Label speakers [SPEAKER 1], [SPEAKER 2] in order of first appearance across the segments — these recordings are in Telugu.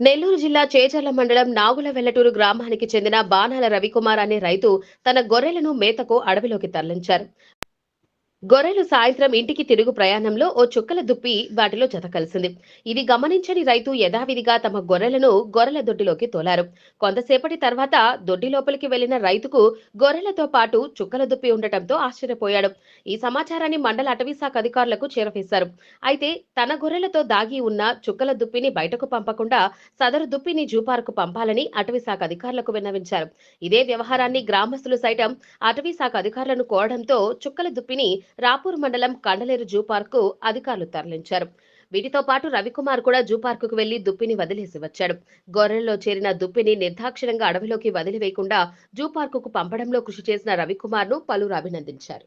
[SPEAKER 1] నెల్లూరు జిల్లా చేచర్ల మండలం నాగుల వెల్లటూరు గ్రామానికి చెందిన బాణాల రవికుమార్ అనే రైతు తన గొర్రెలను మేతకు అడవిలోకి తరలించారు. గొర్రెలు సాయంత్రం ఇంటికి తిరుగు ప్రయాణంలో ఓ చుక్కల దుప్పి వాటిలో జత కలిసింది. ఇది గమనించని రైతు యథావిధిగా తమ గొర్రెలను గొర్రెల దొడ్డిలోకి తోలారు. కొంతసేపటి తర్వాత దొడ్డి లోపలికి వెళ్ళిన రైతుకు గొర్రెలతో పాటు చుక్కల దుప్పి ఉండటంతో ఆశ్చర్యపోయాడు. ఈ సమాచారాన్ని మండల అటవీ శాఖ అధికారులకు చేరవేశారు. అయితే తన గొర్రెలతో దాగి ఉన్న చుక్కల దుప్పిని బయటకు పంపకుండా సదరు దుప్పిని జూపార్కు పంపాలని అటవీశాఖ అధికారులకు విన్నవించారు. ఇదే వ్యవహారాన్ని గ్రామస్తులు సైతం అటవీశాఖ అధికారులను కోరడంతో చుక్కల దుప్పిని రాపూర్ మండలం కండలేరు జూ పార్కు అధికారులు తరలించారు వీటితో పాటు రవికుమార్ కూడా జూ పార్కుకు వెళ్ళి దుప్పిని వదిలేసి వచ్చాడు గొర్రెల్లో చేరిన దుప్పిని నిర్దాక్షిణంగా అడవిలోకి వదిలివేయకుండా జూ పార్కుకు పంపడంలో కృషి చేసిన రవికుమార్ను పలువురు అభినందించారు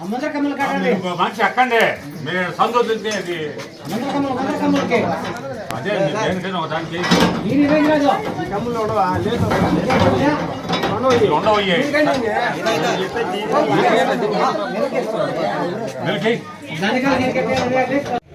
[SPEAKER 2] ముందర కమ్మలు కట్టండి.
[SPEAKER 3] మనిషి ఎక్కండి. మీరు సంతోషించి అది
[SPEAKER 2] ముందర కమ్మలు ముందర కమ్మలకి.
[SPEAKER 3] అదే దేనికైనా ఒక దానికి
[SPEAKER 2] ఇరవై రాజు కట్టాను